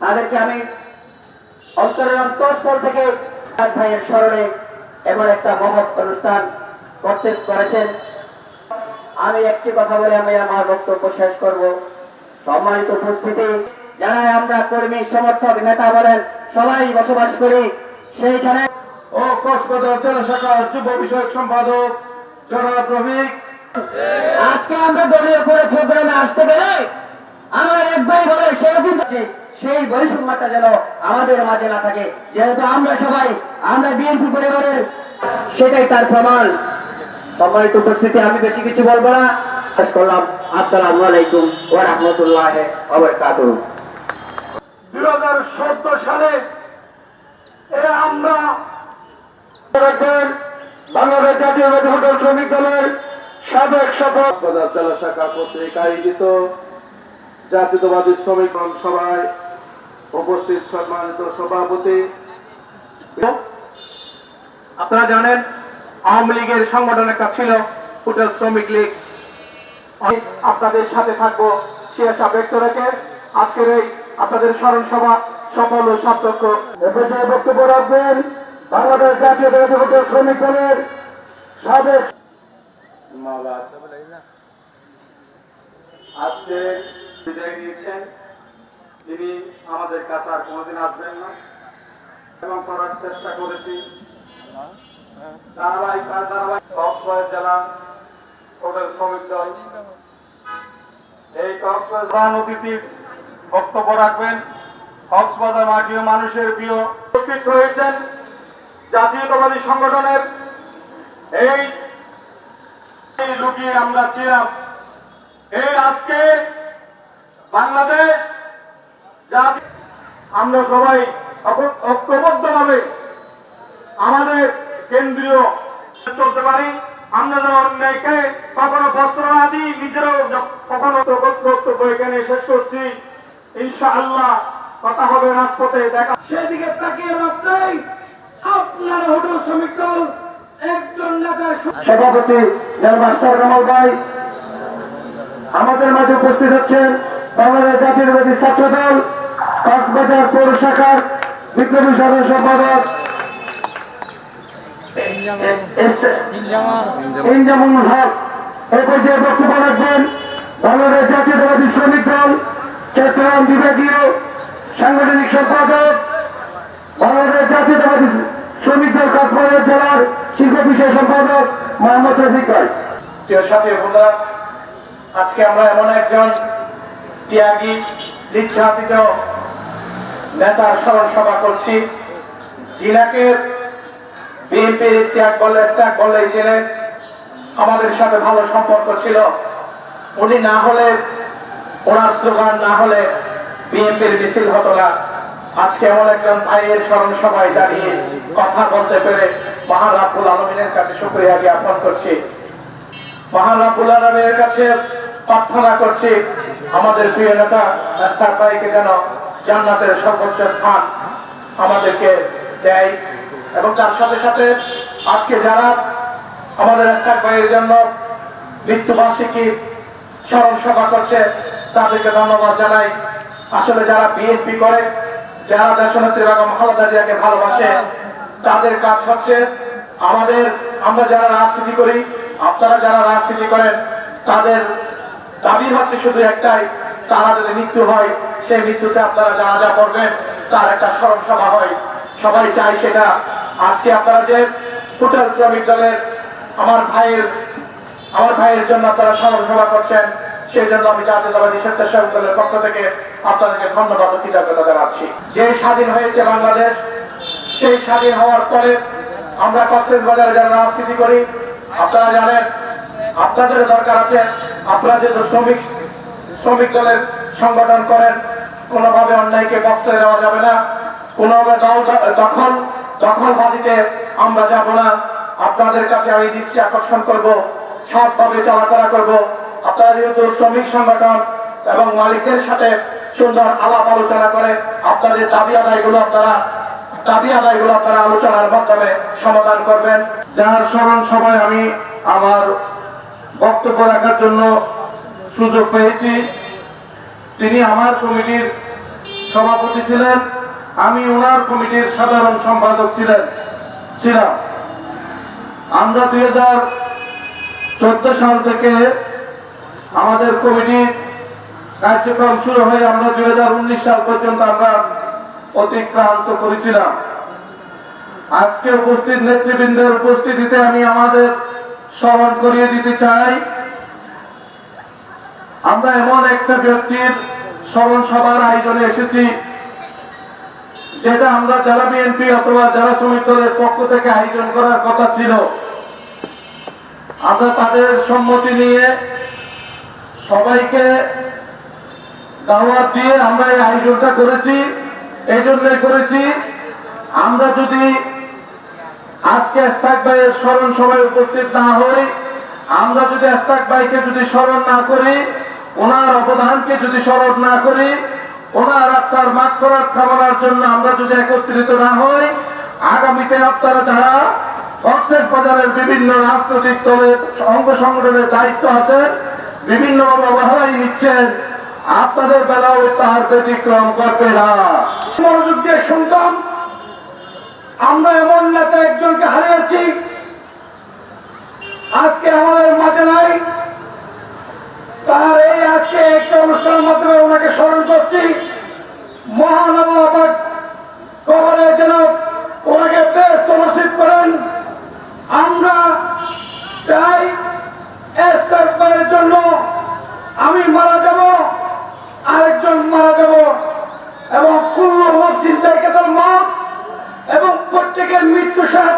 তাদেরকে আমি অন্তরের অন্তঃস্থল থেকে ভাইয়ের স্মরণে এমন একটা মহৎ অনুষ্ঠান করতে করেছেন। আমি একটি কথা বলে আমি আমার বক্তব্য শেষ করব। সম্মানিত উপস্থিতি যারা আমরা কর্মী সমর্থক নেতা বলেন সবাই বসবাস করি সেইখানে। ও কক্সবাজার জেলা শাখার যুব বিষয়ক সম্পাদক জনাব রফিক আজকে আমরা দলীয় করে আসতে আমার এক ভাই বলে সেই বৈষম্যতা যেন আমাদের মাঝে না থাকে। যেহেতু আমরা সবাই, আমরা বিএনপি পরিবারের, সেটাই তার প্রমাণ। সম্মানিত উপস্থিতি, আমি বেশি কিছু বলব না। করলাম। আসসালামু আলাইকুম ওয়া রাহমাতুল্লাহ ওয়া সালে এ আমরা বাংলাদেশ হোটেল শ্রমিক দলের আপনারা জানেন, আওয়ামী লীগের সংগঠন একটা ছিল, হোটেল শ্রমিক লীগ। আপনাদের সাথে থাকব সে আশা ব্যক্ত রেখে। আজকের এই আপনাদের স্মরণ সভা সফল ও সার্থক। বক্তব্য রাখবেন বাংলাদেশ জাতীয় শ্রমিক দলের সাবেক আজকে বিদায় নিয়েছেন। তিনি আমাদের কাছে আর কোনোদিন আসবেন না। এবং করার চেষ্টা করেছি। বক্তব্য রাখবেন। কক্সবাজার মাটিও মানুষের প্রিয় হয়েছেন জাতীয়তাবাদী সংগঠনের এই লুকিয়ে আমরা ছিলাম। এই আজকে বাংলাদেশ আমরা সবাই ঐক্যবদ্ধ ভাবে আমাদের কেন্দ্রীয় চলতে পারি। আমরা ইনশাআল্লাহ কথা হবে রাজপথে। দেখা সেদিকে হোটেল শ্রমিক দল সভাপতি ভাই, আমাদের মাঝে উপস্থিত হচ্ছেন বাংলাদেশ জাতীয়তাবাদী ছাত্র দল কক্সবাজার পৌর শাখার বিপ্লবী সাধারণ সম্পাদক বাংলাদেশ জাতীয়তাবাদী শ্রমিক দল, চট্টগ্রাম বিভাগীয় সাংগঠনিক সম্পাদক বাংলাদেশ জাতীয়তাবাদী শ্রমিক দল কক্সবাজার জেলার শিল্প বিষয় মোহাম্মদ প্রিয় সাথী বন্ধুরা, আজকে আমরা এমন একজন ত্যাগী নেতার স্মরণ সভা করছি বিএনপির বলে বললেই ছিলেন আমাদের সাথে ভালো সম্পর্ক ছিল। উনি না হলে, ওনার স্লোগান না হলে বিএনপির মিছিল হতো না। আজকে এমন একজন ভাইয়ের স্মরণ সভায় দাঁড়িয়ে কথা বলতে পেরে মহান রাব্বুল আলমিনের কাছে শুক্রিয়া জ্ঞাপন করছি। মহান রাব্বুল আলমিনের কাছে প্রার্থনা করছি, আমাদের প্রিয় নেতা, রাস্তার ভাইকে যেন জান্নাতের সর্বোচ্চ স্থান আমাদেরকে দেয় এবং তার সাথে সাথে আজকে যারা আমাদের রাস্তার ভাইয়ের জন্য মৃত্যুবার্ষিকী স্মরণ সভা করছে, তাদেরকে ধন্যবাদ জানাই। আসলে যারা বিএনপি করে, যারা দেশনেত্রী বেগম খালেদা জিয়াকে ভালোবাসে তাদের কাজ হচ্ছে আমাদের, আমরা যারা রাজনীতি করি, আপনারা যারা রাজনীতি করেন, তাদের দাবি হচ্ছে শুধু একটাই, তারা যদি মৃত্যু হয়, সেই মৃত্যুতে আপনারা জানাজা করবেন, তার একটা স্মরণ সভা হয়। সবাই চায় সেটা। আজকে আপনারা যে হোটেল শ্রমিক দলের আমার ভাইয়ের আমার ভাইয়ের জন্য আপনারা স্মরণ সভা করছেন, সেই জন্য আমি জাতীয়তাবাদী স্বেচ্ছাসেবক দলের পক্ষ থেকে আপনাদেরকে ধন্যবাদ ও কৃতজ্ঞতা জানাচ্ছি। যে স্বাধীন হয়েছে বাংলাদেশ সেই স্বাধীন হওয়ার পরে আমরা কক্সেস বাজারে যারা রাজনীতি করি, আপনারা জানেন, আপনাদের দরকার আছে, আপনারা যেহেতু শ্রমিক শ্রমিক দলের সংগঠন করেন, কোনোভাবে অন্যায়কে প্রশ্রয় দেওয়া যাবে না। কোনোভাবে দল দখল দখলবাদীতে আমরা যাব না। আপনাদের কাছে আমি দৃষ্টি আকর্ষণ করব, সৎভাবে চলাফেরা করব। আপনারা যেহেতু শ্রমিক সংগঠন এবং মালিকদের সাথে সুন্দর আলাপ আলোচনা করে আপনাদের দাবি আদায়গুলো আপনারা দাবি আদায়গুলো আপনারা আলোচনার মাধ্যমে সমাধান করবেন। যার স্মরণ সময় আমি আমার বক্তব্য রাখার জন্য সুযোগ পেয়েছি। তিনি আমার কমিটির সভাপতি ছিলেন। আমি ওনার কমিটির সাধারণ সম্পাদক ছিলেন, ছিলাম। আমরা দুই হাজার চোদ্দ সাল থেকে আমাদের কমিটি কার্যক্রম শুরু হয়ে আমরা দুই হাজার উনিশ সাল পর্যন্ত আমরা অতিক্রান্ত করেছিলাম। আজকে উপস্থিত নেতৃবৃন্দের উপস্থিতিতে আমি আমাদের স্মরণ করিয়ে দিতে চাই। আমরা এমন একটা ব্যক্তির স্মরণ সভার আয়োজনে এসেছি, যেটা আমরা জেলা বিএনপি অথবা জেলা শ্রমিক দলের পক্ষ থেকে আয়োজন করার কথা ছিল। আমরা তাদের সম্মতি নিয়ে সবাইকে দাওয়াত দিয়ে আমরা এই আয়োজনটা করেছি। এই জন্যই করেছি, আমরা যদি আজকে এস্তাক ভাইয়ের স্মরণ সভায় উপস্থিত না হই, আমরা যদি এস্তাক ভাইকে যদি স্মরণ না করি, ওনার অবদানকে যদি স্মরণ না করি, ওনার আত্মার মাঠ করার কামনার জন্য আমরা যদি একত্রিত না হই, আগামীতে আপনারা যারা কক্সেস বাজারের বিভিন্ন রাজনৈতিক দলের অঙ্গ সংগঠনের দায়িত্ব আছে বিভিন্নভাবে অবহেলাই নিচ্ছেন আপনাদের বেলাও তার ব্যতিক্রম করবে না। মনোযোগ দিয়ে শুনতাম। আমরা এমন নেতা একজনকে হারিয়েছি। আজকে আমাদের মাঝে নাই। তার এই আজকে একটা অনুষ্ঠানের মাধ্যমে ওনাকে স্মরণ করছি। মহান সাথে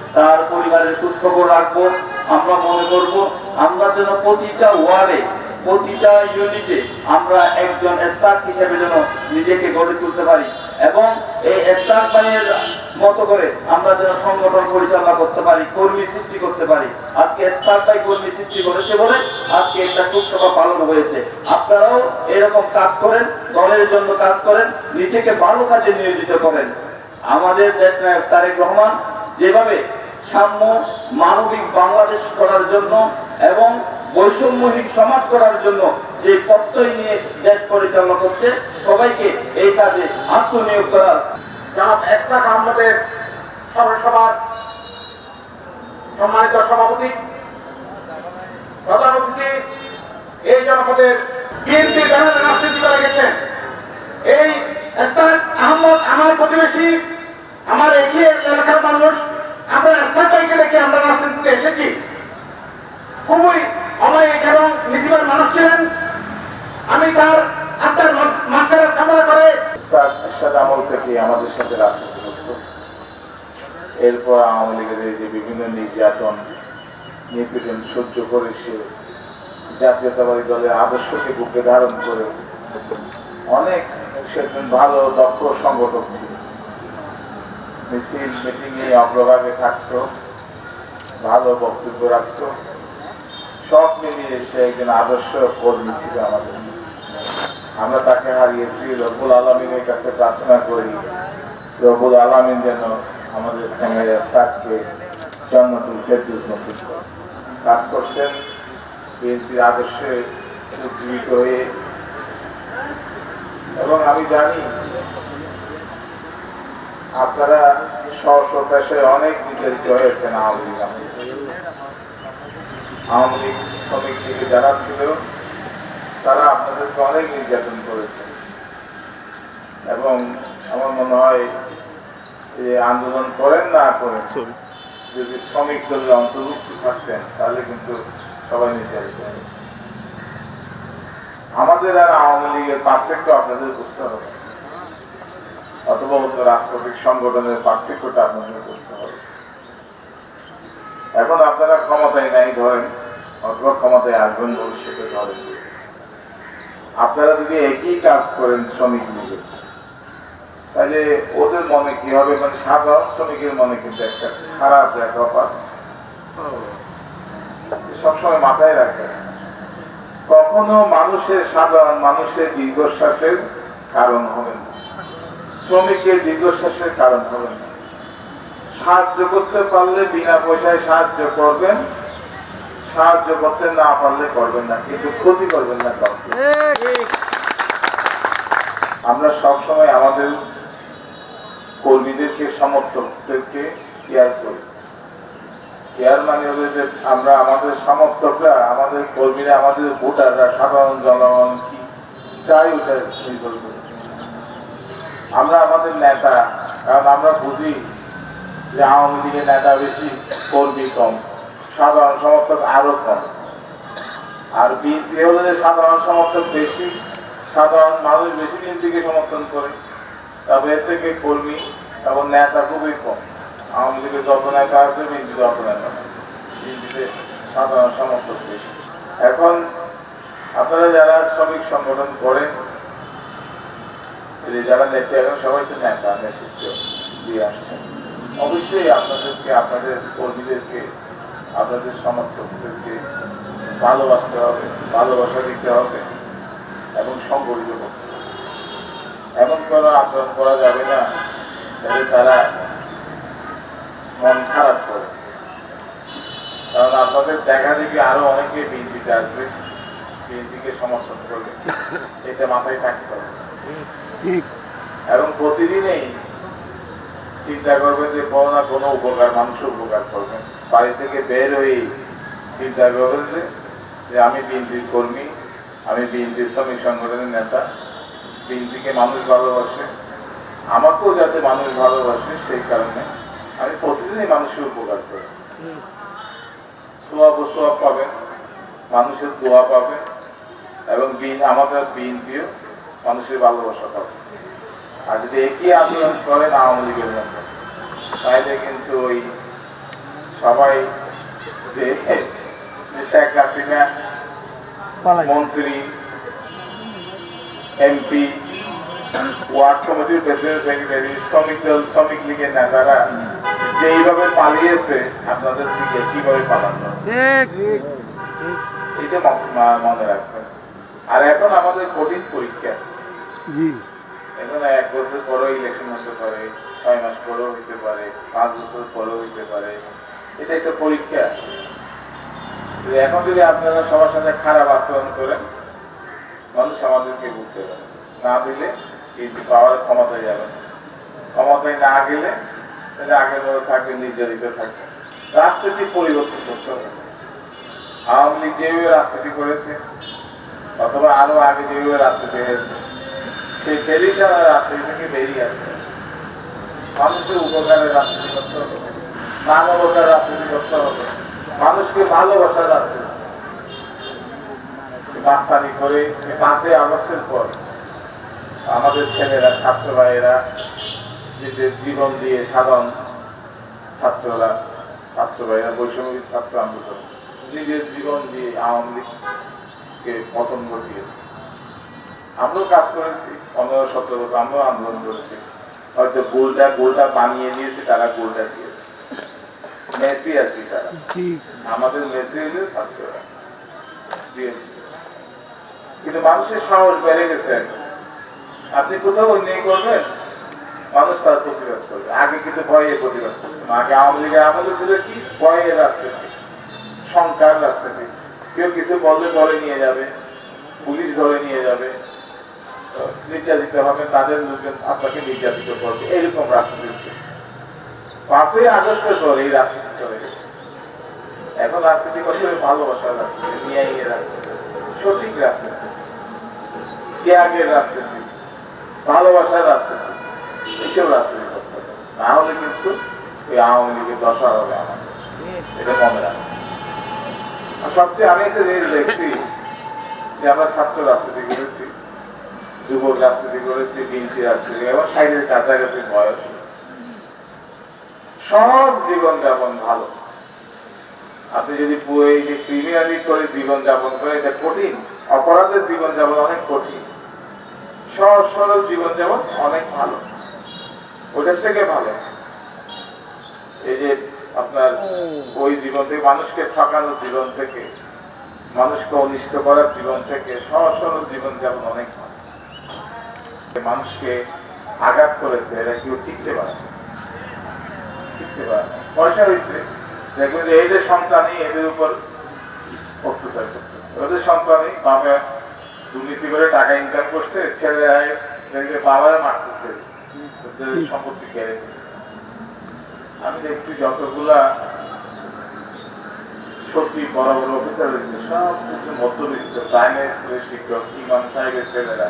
তার পরিবারের খোঁজখবর রাখব। আমরা মনে করব, আমরা যেন প্রতিটা ওয়ার্ডে, প্রতিটা ইউনিটে আমরা একজন স্টাফ হিসেবে যেন নিজেকে গড়ে তুলতে পারি এবং এই স্টাফ বাহিনীর মতো করে আমরা যেন সংগঠন পরিচালনা করতে পারি, কর্মী সৃষ্টি করতে পারি। আজকে স্টাফ বাই কর্মী সৃষ্টি করেছে বলে আজকে একটা শোকসভা পালন হয়েছে। আপনারাও এরকম কাজ করেন, দলের জন্য কাজ করেন, নিজেকে ভালো কাজে নিয়োজিত করেন। আমাদের দেশ নায়ক তারেক রহমান যেভাবে সাম্য মানবিক বাংলাদেশ করার জন্য এবং বৈষম্যহীন সমাজ করার জন্য যে প্রত্যয় নিয়ে দেশ পরিচালনা করছে, সবাইকে এই কাজে আত্মনিয়োগ করার। জানাব আহমদের সভার সম্মানিত সভাপতি, প্রধান অতিথি, এই জনপদের বিএনপি ব্যানারে রাজনীতি করে গেছেন এই আহমদ আমার প্রতিবেশী, আমার এগিয়ে এলাকার মানুষ আমরা ভাইকে রেখে আমরা রাজনীতিতে এসেছি খুবই অমায়িক এবং নীতিবার মানুষ ছিলেন। আমি তার আত্মার মাথার কামনা করে আমল থেকে আমাদের সাথে রাজনীতি এরপর আওয়ামী লীগের যে বিভিন্ন নির্যাতন, নিপীড়ন সহ্য করে সে জাতীয়তাবাদী দলের আদর্শকে বুকে ধারণ করে অনেক সে একজন ভালো, দক্ষ সংগঠক ছিল। মিছিল মিটিং এ অগ্রভাগে থাকতো, ভালো বক্তব্য রাখতো। সব মিলিয়ে সে একজন আদর্শ কর্মী ছিল আমাদের। আমরা তাকে হারিয়েছি রবুল আলমিনের কাছে প্রার্থনা করি রবুল আলমিন যেন আমাদের সঙ্গে তাকে জন্মতুল ফেরদুস নসিব। কাজ করছেন বিএনপির আদর্শে উজ্জীবিত হয়ে। এবং আমি জানি আপনারা স্ব পেশায় অনেক নির্যাতিত হয়েছেন আওয়ামী লীগ আওয়ামী লীগ। শ্রমিক লীগে যারা ছিল তারা আপনাদেরকে অনেক নির্যাতন করেছে। এবং আমার মনে হয় যে আন্দোলন করেন না করেন যদি শ্রমিক দলের অন্তর্ভুক্ত থাকতেন তাহলে কিন্তু সবাই নির্যাতিত আমাদের আর আওয়ামী লীগের পার্থক্য আপনাদের বুঝতে হবে। অথবা অন্য রাজনৈতিক সংগঠনের পার্থক্যটা আপনাদের বুঝতে হবে। এখন আপনারা ক্ষমতায় নাই, ধরেন, অথবা ক্ষমতায় আসবেন ভবিষ্যতে ধরেন আপনারা যদি একই কাজ করেন শ্রমিক লীগে, তাহলে ওদের মনে কি হবে? মানে সাধারণ শ্রমিকের মনে কিন্তু একটা খারাপ এক ব্যাপার সবসময় মাথায় রাখে কখনো মানুষের সাধারণ মানুষের দীর্ঘশ্বাসের কারণ হবে না। শ্রমিকের দীর্ঘশ্বাসের কারণ হবে না। সাহায্য করতে পারলে বিনা পয়সায় সাহায্য করবেন, সাহায্য করতে না পারলে করবেন না, কিন্তু ক্ষতি করবেন না কাউকে। আমরা সবসময় আমাদের কর্মীদেরকে, সমর্থকদেরকে কেয়ার করি। কেয়ার মানে হলো যে আমরা আমাদের সমর্থকরা, আমাদের কর্মীরা, আমাদের ভোটাররা, সাধারণ জনগণ কি চাই ওটা নির্ভর আমরা আমাদের নেতা, কারণ আমরা বুঝি যে আওয়ামী লীগের নেতা বেশি কর্মী কম, সাধারণ সমর্থক আরও কম। আর বিএনপি হলো সাধারণ সমর্থক বেশি, সাধারণ মানুষ বেশি বিএনপিকে সমর্থন করে। তবে এর থেকে কর্মী এবং নেতা খুবই কম। আওয়ামী লীগের যত নেতা আছে বিএনপি যত নেতা বিএনপিতে সাধারণ সমর্থক বেশি। এখন আপনারা যারা শ্রমিক সংগঠন করেন এই যারা নেতা এখন সবাই তো নেতা নেতৃত্ব দিয়ে আসছেন। অবশ্যই আপনাদেরকে, আপনাদের কর্মীদেরকে, আপনাদের সমর্থকদেরকে ভালোবাসতে হবে, ভালোবাসা দিতে হবে এবং সংগঠিত করতে। এমন কোনো আচরণ করা যাবে না যাতে তারা মন খারাপ করে। কারণ আপনাদের দেখা দেখি আরও অনেকে বিএনপিতে আসবে, বিএনপিকে সমর্থন করবে। এটা মাথায় থাকতে হবে। এবং প্রতিদিনেই চিন্তা করবেন যে কোনো না কোনো উপকার মানুষের উপকার করবেন বাড়ি থেকে বের হয়ে চিন্তা করবেন যে আমি বিএনপির কর্মী, আমি বিএনপির শ্রমিক সংগঠনের নেতা। বিএনপিকে মানুষ ভালোবাসে। আমাকেও যাতে মানুষ ভালোবাসে সেই কারণে আমি প্রতিদিনই মানুষের উপকার করি। সোয়াব সোয়াব পাবেন, মানুষের দোয়া পাবেন এবং আমাদের বিএনপিও মানুষের ভালোবাসা পাবে আর যদি একই আন্দোলন করেন আওয়ামী লীগের মতো। তাহলে কিন্তু ওই সবাই যে শেখ হাসিনা মন্ত্রী এমপি ওয়ার্ড কমিটির প্রেসিডেন্ট সেক্রেটারি শ্রমিক দল শ্রমিক লীগের নেতারা যে এইভাবে পালিয়েছে আপনাদের দিকে কীভাবে পালানো? এটা মনে রাখবেন। আর এখন আমাদের কঠিন পরীক্ষা। এখন এক বছর পরেও ইলেকশন হতে পারে, ছয় মাস পরেও হতে পারে, পাঁচ বছর পরেও হতে পারে। এটা একটা পরীক্ষা। এখন যদি আপনারা সবার সাথে খারাপ আচরণ করেন মানুষ আমাদেরকে বুঝতে পারে না দিলে কিন্তু পাওয়ার ক্ষমতায় যাবে। ক্ষমতায় না গেলে তাহলে আগের মতো থাকবে নির্যাতিত থাকবে রাজনীতি পরিবর্তন করতে হবে। আওয়ামী লীগ যেভাবে রাজনীতি করেছে, অথবা আরও আগে যেভাবে রাজনীতি হয়েছে সেই ফেরিটা রাজনীতি থেকে বেরিয়ে আসবে মানুষের উপকারের রাজনীতি করতে হবে। মানবতার রাজনীতি করতে হবে। মানুষকে ভালোবাসার রাজনীতি মাস্তানি করে পাঁচই আগস্টের পর আমাদের ছেলেরা, ছাত্র ভাইয়েরা নিজেদের জীবন দিয়ে সাধারণ ছাত্ররা, ছাত্র ভাইয়েরা বৈষম্য ছাত্র আন্দোলন, নিজের জীবন দিয়ে আওয়ামী লীগকে পতন ঘটিয়েছে। আমরাও কাজ করেছি পনেরো সতেরো বছর আমরাও আন্দোলন করেছি। হয়তো গোলটা গোলটা বানিয়ে দিয়েছে তারা গোলটা দিয়েছে। মেসি আর কি তারা। আমাদের মেসি হলে ছাত্ররা কিন্তু মানুষের সাহস বেড়ে গেছে আপনি কোথাও অন্যায় করবেন? মানুষ তার প্রতিবাদ করবে। আগে কিন্তু ভয়ে প্রতিবাদ করবে আগে আওয়ামী লীগের আমলে ছিল কি? ভয়ের রাজনীতি সংখ্যার রাজনীতি কেউ কিছু বললে ধরে নিয়ে যাবে পুলিশ ধরে নিয়ে যাবে। নির্যাতিত হবে, তাদের লোকজন আপনাকে নির্যাতিত করবে এরকম রাজনীতি ছিল পাঁচই আগস্টের পর এই রাজনীতি চলে এখন রাজনীতি করতে হবে, ভালোবাসার রাজনীতি নিয়ে রাজনীতি সঠিক রাজনীতি ত্যাগের রাজনীতি ভালোবাসার রাজনীতি এইসব রাজনীতি করতে হবে। না হলে কিন্তু ওই আওয়ামী লীগের দশা হবে আমাদের এটা মনে রাখবে সবচেয়ে আমি একটা জিনিস দেখছি যে আমরা ছাত্র রাজনীতি করেছি। যুবক রাজনীতি করেছি বিএনপি রাজনীতি এবং সাইডের কাছাকাছি বয়স। সব জীবন যাপন ভালো। আপনি যদি এই যে ক্রিমিনালি করে জীবন যাপন করে, এটা কঠিন। অপরাধের জীবন যাপন অনেক কঠিন। সহজ সরল জীবন যাপন অনেক ভালো। ওটার থেকে ভালো। এই যে আপনার ওই জীবন থেকে, মানুষকে ঠকানোর জীবন থেকে, মানুষকে অনিষ্ট করার জীবন থেকে সহজ সরল জীবন যেমন অনেক ভালো। মানুষকে আঘাত করেছে এরা কেউ টিকতে পারে টিকতে পারে পয়সা হয়েছে। দেখবেন যে এই যে সন্তানই এদের উপর অত্যাচার করতেছে। ওদের সন্তানই বাবা দুর্নীতি করে টাকা ইনকাম করছে ছেলেরা দেখবে মারতেছে। সম্পত্তি কেড়ে আমি দেখছি যতগুলা সচিব, বড় বড় অফিসার রয়েছে, সব মধ্যবিত্ত প্রাইমারি স্কুলের শিক্ষক, ইমাম সাহেবের ছেলেরা।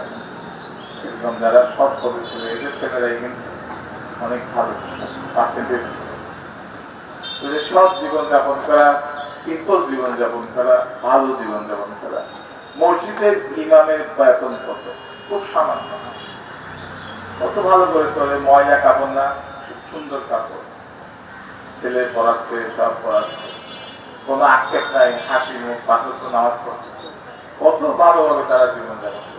একদম যারা সব ছিল এদের ছেলেরাই কিন্তু অনেক ভালো। পার্সেন্টেজ সব জীবনযাপন করা সিম্পল জীবনযাপন করা, ভালো জীবনযাপন করা, মসজিদের ইমামের বেতন কত? খুব সামান্য। কত ভালো করে চলে, ময়লা কাপড় না সুন্দর কাপড়। ছেলে পড়াচ্ছে, সব পড়াচ্ছে। কোনো আক্ষেপ নাই, হাসি মুখ বছর নামাজ পড়ছে কত ভালোভাবে তারা জীবন যাপন করছে।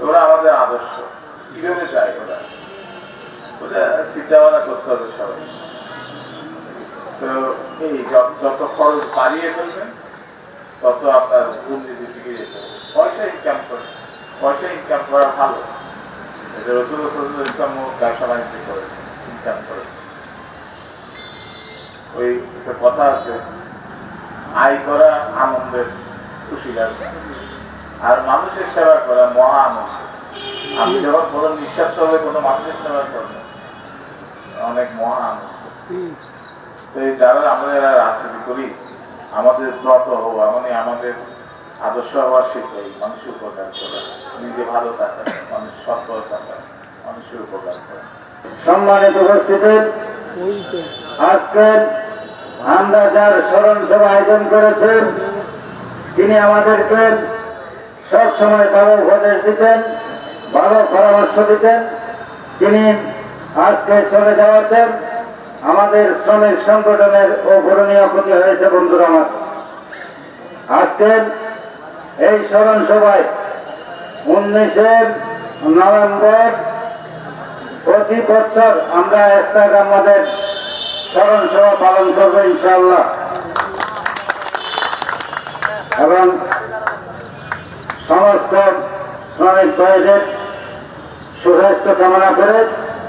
ওরা আমাদের আদর্শ। কীভাবে যায় ওরা? ওরা চিন্তা ভাবনা করতে হবে সবাই। তো এই যত- খরচ বাড়িয়ে ফেলবেন তত আপনার দুর্নীতির দিকে যেতে পয়সা ইনকাম করে। পয়সা ইনকাম করা ভালো। এটা রসুল রসুল ইসলাম ব্যবসা বাণিজ্য করে ইনকাম করে। ওই একটা কথা আছে, আয় করা আনন্দের খুশি লাগে আর মানুষের সেবা করা মহা আনন্দ আমি যখন কোনো নিঃস্বার্থ হবে কোনো মানুষের সেবা করব অনেক মহা আনন্দ তো এই যারা আমরা যারা রাজনীতি করি আমাদের ব্রত হওয়া মানে আমাদের আদর্শ হওয়া শিখাই মানুষের উপকার করা। নিজে ভালো থাকা মানুষ সফল থাকা মানুষের উপকার করা। সম্মানিত উপস্থিতি আজকে আমরা যার স্মরণ সভা আয়োজন করেছেন তিনি আমাদেরকে সব সময় ভালো উপদেশ দিতেন, ভালো পরামর্শ দিতেন। তিনি আজকে চলে যাওয়াতে আমাদের শ্রমিক সংগঠনের অপূরণীয় ক্ষতি হয়েছে, বন্ধুরা আমার। আজকে এই স্মরণ সভায় উনিশে নভেম্বর প্রতি বছর আমরা এস্তাক আমাদের স্মরণ সভা পালন করব ইনশাল্লাহ এবং সমস্ত শ্রমিক ভাইদের সুস্বাস্থ্য কামনা করে